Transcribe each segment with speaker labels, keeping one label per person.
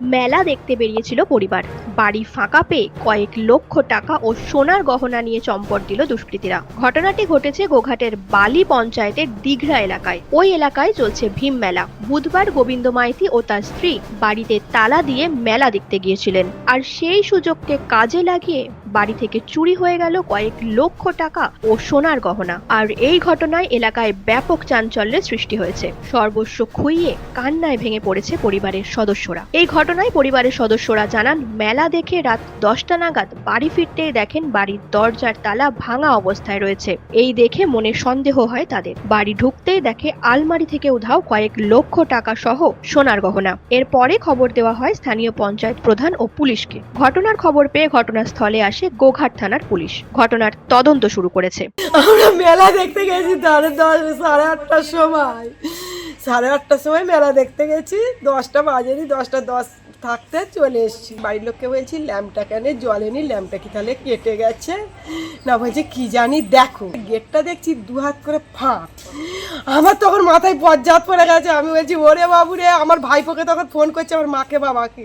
Speaker 1: মেলা দেখতে বেরিয়েছিল পরিবার। বাড়ি ফাঁকা পেয়ে কয়েক লক্ষ টাকা ও সোনার গহনা নিয়ে চম্পট দিল দুষ্কৃতীরা। ঘটনাটি ঘটেছে গোঘাটের বালি পঞ্চায়েতের দিঘরা এলাকায়। ওই এলাকায় চলছে ভীম মেলা। বুধবার গোবিন্দ মাইতি ও তার স্ত্রী বাড়িতে তালা দিয়ে মেলা দেখতে গিয়েছিলেন। আর সেই সুযোগকে কাজে লাগিয়ে বাড়ি থেকে চুরি হয়ে গেল কয়েক লক্ষ টাকা ও সোনার গহনা। আর এই ঘটনায় এলাকায় ব্যাপক চাঞ্চল্যের সৃষ্টি হয়েছে। সর্বস্ব খুইয়ে কান্নায় ভেঙে পড়েছে পরিবারের সদস্যরা। এই ঘটনায় পরিবারের সদস্যরা জানান, মেলা দেখে রাত দশটা নাগাদ বাড়ি ফিরতেই দেখেন বাড়ির দরজার তালা ভাঙা অবস্থায় রয়েছে। এই দেখে মনে সন্দেহ হয় তাদের। বাড়ি ঢুকতেই দেখে আলমারি থেকে উধাও কয়েক লক্ষ টাকা সহ সোনার গহনা। এরপরে খবর দেওয়া হয় স্থানীয় পঞ্চায়েত প্রধান ও পুলিশকে। ঘটনার খবর পেয়ে ঘটনাস্থলে আসে। গোঘাট থানার পুলিশ। ঘটনার তদন্ত শুরু করেছে।
Speaker 2: আমরা মেলা দেখতে গেছি সাড়ে আটটার সময়। সাড়ে আটটার সময় মেলা দেখতে গেছি। দশটা বাজেনি, দশটা দশ থাকতে চলে এসেছি। বাড়ির লোককে বলছি, ল্যাম্পটা কেন জ্বলেনি ল্যাম্পটা কি তাহলে কেটে গেছে? না বলছে কি জানি, দেখো, গেটটা দেখছি দু হাত করে ফাঁক। আমার তখন মাথায় বজ্জাত পড়ে গেছে। আমি বলছি, ওরে বাবু রে, আমার ভাইপোকে তখন ফোন করছে, আমার মাকে, বাবাকে।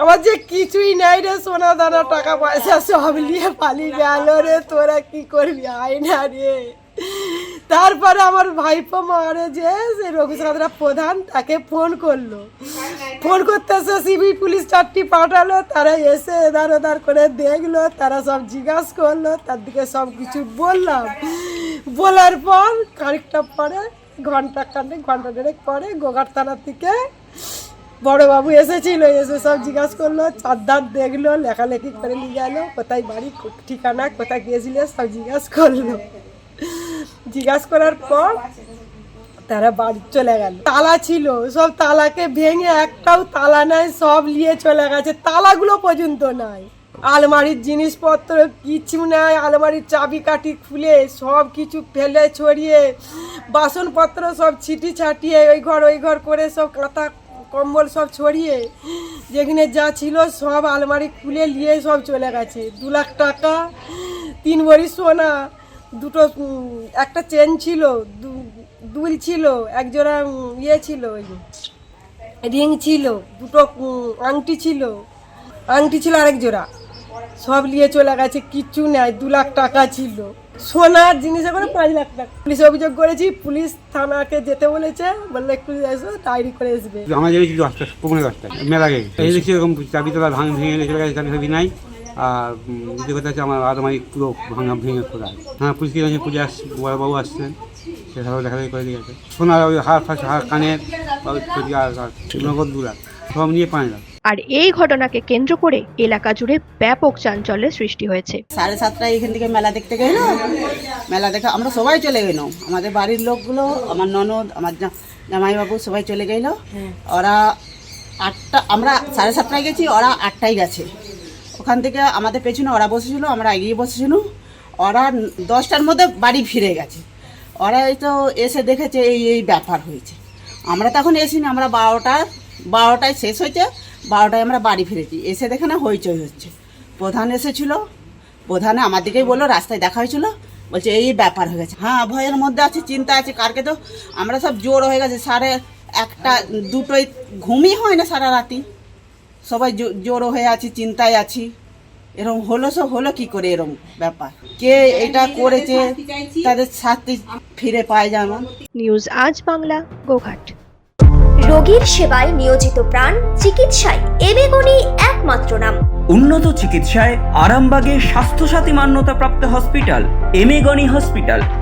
Speaker 2: আমার যে কিছুই নেই রে, সোনা দানা, টাকা পয়সা সব নিয়ে পালিয়ে গেল রে, তোরা কি করবি? আয় না রে। তারপরে আমার ভাইপো মারে যে সে রঘুচাঁদরা প্রধান তাকে ফোন করল। ফোন করতে এসে সিবি পুলিশ চারটি পাঠালো, তারা এসে এদার ওদার করে দেখল, তারা সব জিজ্ঞাসা করল, তার দিকে সব কিছু বললাম। বলার পর খানিকটা পরে, ঘণ্টা খানেক, ঘণ্টা দেড়েক পরে গোঘাট থানার থেকে বড়বাবু এসেছিল, এসে সব জিজ্ঞাসা করল চারদার দেখল, লেখালেখি করে নিয়ে গেলো, কোথায় বাড়ি, ঠিকানা, কোথায় গিয়েছিলে, সব জিজ্ঞাসা করল। জিজ্ঞাসা করার পর তারা বাড়ি চলে গেল। তালা ছিল, সব তালাকে ভেঙে একটাও তালা নাই, সব নিয়ে চলে গেছে। তালাগুলো পর্যন্ত নাই। আলমারির জিনিসপত্র কিছু নাই, আলমারির চাবি কাঠি খুলে সব কিছু ফেলে ছড়িয়ে, বাসনপত্র সব ছিটি ছাটিয়ে, ওই ঘর ওই ঘর করে সব কাঁথা, কম্বল সব ছড়িয়ে, যেখানে যা ছিল সব আলমারি খুলে নিয়ে সব চলে গেছে। দু লাখ টাকা, তিন ভরি সোনা দুটো একটা চেন ছিল দুল ছিল, একজোড়া ইয়ে ছিল ওই রিং ছিল, দুটো আংটি ছিল আংটি ছিল আরেক জোড়া। সব নিয়ে চলে গেছে, কিচ্ছু নেয় দু লাখ টাকা ছিল। সোনার জিনিস করে পাঁচ লাখ টাকা। পুলিশ অভিযোগ করেছি, পুলিশ থানাকে যেতে বলেছে, বললে একটু এসো ডায়েরি করে আসবে।
Speaker 3: আমার দশটা পৌনে দশটা, মেলা গেছে। এই দেখছি এরকম চাবি তোলা ভাঙ ভেঙে চলে গেছে নাই। আর কথা হচ্ছে আমার আলমারি পুরো ভাঙা ভেঙে খোলা আছে। হ্যাঁ পুলিশকে কাছে পুজো আসছে বড়বাবু আসছেন সবাই দেখাদেখি করে দিয়ে গেছে। সোনার ওই হার ফাঁস হার কানের নগদ দু লাখ সব নিয়ে পাঁচ লাখ।
Speaker 1: আর এই ঘটনাকে কেন্দ্র করে এলাকা জুড়ে ব্যাপক চাঞ্চল্যের সৃষ্টি হয়েছে।
Speaker 4: সাড়ে সাতটায় এখান থেকে মেলা দেখতে গেলো। মেলা দেখে আমরা সবাই চলে গেল। আমাদের বাড়ির লোকগুলো আমার ননদ আমার জামাইবাবু সবাই চলে গেল। ওরা আটটা আমরা সাড়ে সাতটায় গেছি ওরা আটটায় গেছে। ওখান থেকে আমাদের পেছনে ওরা বসেছিল, আমরা এগিয়ে বসেছিল। ওরা দশটার মধ্যে বাড়ি ফিরে গেছে। ওরা তো এসে দেখেছে এই এই ব্যাপার হয়েছে। আমরা তখন এসিনি আমরা বারোটা, বারোটায় শেষ হয়েছে, বারোটায় আমরা বাড়ি ফিরেছি। এসে দেখে না হইচই হচ্ছে। প্রধান এসেছিল, প্রধানে আমার দিকেই বলল, রাস্তায় দেখা হয়েছিল। বলছে, এই ব্যাপার হয়ে গেছে। হ্যাঁ ভয়ের মধ্যে আছে, চিন্তা আছে, কারকে তো? আমরা সব জোর হয়ে গেছে। সাড়ে একটা দুটোই ঘুমই হয় না সারা রাতি। সবাই জো- জোরো হয়ে আছি চিন্তায় আছি। এরকম হলো সব হলো কি করে এরকম ব্যাপার? কে এটা করেছে তাদের শাস্তি ফিরে পায় যেমন
Speaker 1: নিউজ আজ বাংলা গোঘাট।
Speaker 5: রোগীর সেবায় নিয়োজিত প্রাণ চিকিৎসায় এবেগুনি একমাত্র নাম।
Speaker 6: উন্নত চিকিৎসায় আরামবাগে স্বাস্থ্যসাথী মান্যতাপ্রাপ্ত হসপিটাল এমেগনি হসপিটাল।